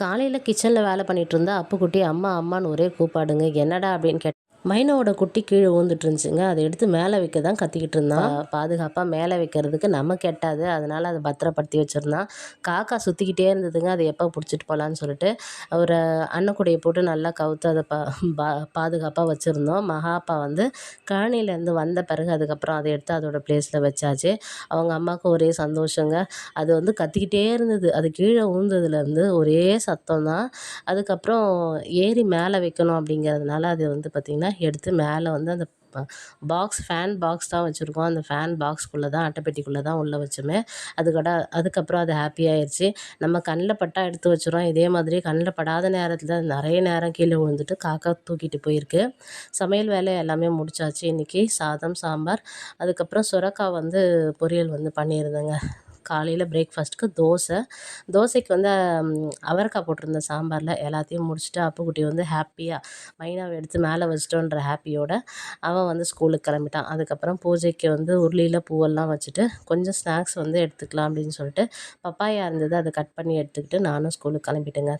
காலையில் கிச்சனில் வேலை பண்ணிகிட்டு இருந்தா அப்புக்குட்டி அம்மா அம்மான்னு ஒரே கூப்பாடுங்க. என்னடா அப்படின்னு கேட் மைனாவோட குட்டி கீழே ஊந்துட்டு இருந்துச்சுங்க அதை எடுத்து மேலே வைக்க தான் கத்திக்கிட்டு இருந்தான் பாதுகாப்பாக மேலே வைக்கிறதுக்கு நம்ம கெட்டாது. அதனால் அதை பத்திரப்படுத்தி வச்சுருந்தான். காக்கா சுற்றிக்கிட்டே இருந்ததுங்க. அதை எப்போ பிடிச்சிட்டு போகலான்னு சொல்லிட்டு ஒரு அன்னக்குடையை போட்டு நல்லா கவுத்து அதை பா பா பாதுகாப்பாக வச்சுருந்தோம். மகாப்பா வந்து கழனிலேருந்து வந்த பிறகு அதுக்கப்புறம் அதை எடுத்து அதோட ப்ளேஸில் வச்சாச்சு. அவங்க அம்மாவுக்கு ஒரே சந்தோஷங்க. அது வந்து கத்திக்கிட்டே இருந்தது. அது கீழே ஊழ்ந்ததுலேருந்து ஒரே சத்தம் தான் அதுக்கப்புறம் ஏறி மேலே வைக்கணும் அப்படிங்கிறதுனால அது வந்து பார்த்திங்கன்னா எடுத்து மேலே வந்து அந்த பாக்ஸ் ஃபேன் பாக்ஸ் தான் வச்சுருக்கோம். அந்த ஃபேன் பாக்ஸ்க்குள்ளே தான் அட்டைப்பெட்டிக்குள்ளே தான் உள்ளே வச்சோமே. அதுக்கட அதுக்கப்புறம் அது ஹாப்பி நம்ம கண்ணில் பட்டா எடுத்து வச்சுறோம் இதே மாதிரி கண்ணில் படாத நேரத்தில் நிறைய நேரம் கீழே விழுந்துட்டு காக்கா தூக்கிட்டு போயிருக்கு. சமையல் வேலை எல்லாமே முடிச்சாச்சு. இன்றைக்கி சாதம் சாம்பார். அதுக்கப்புறம் சுரக்காய் வந்து பொரியல் வந்து பண்ணியிருந்தேங்க. காலையில் பிரேக்ஃபாஸ்ட்டுக்கு தோசை. தோசைக்கு வந்து அவரைக்காய் போட்டிருந்த சாம்பாரில் எல்லாத்தையும் முடிச்சுட்டு அப்புக்குட்டி வந்து ஹாப்பியாக மைனாவை எடுத்து மேலே வச்சிட்டோன்ற ஹாப்பியோட அவன் வந்து ஸ்கூலுக்கு கிளம்பிட்டான். அதுக்கப்புறம் பூஜைக்கு வந்து உருளியில் பூவெல்லாம் வச்சுட்டு கொஞ்சம் ஸ்நாக்ஸ் வந்து எடுத்துக்கலாம் அப்படின்னு சொல்லிட்டு பப்பாயா இருந்தது அதை கட் பண்ணி எடுத்துக்கிட்டு நானும் ஸ்கூலுக்கு கிளம்பிட்டேங்க.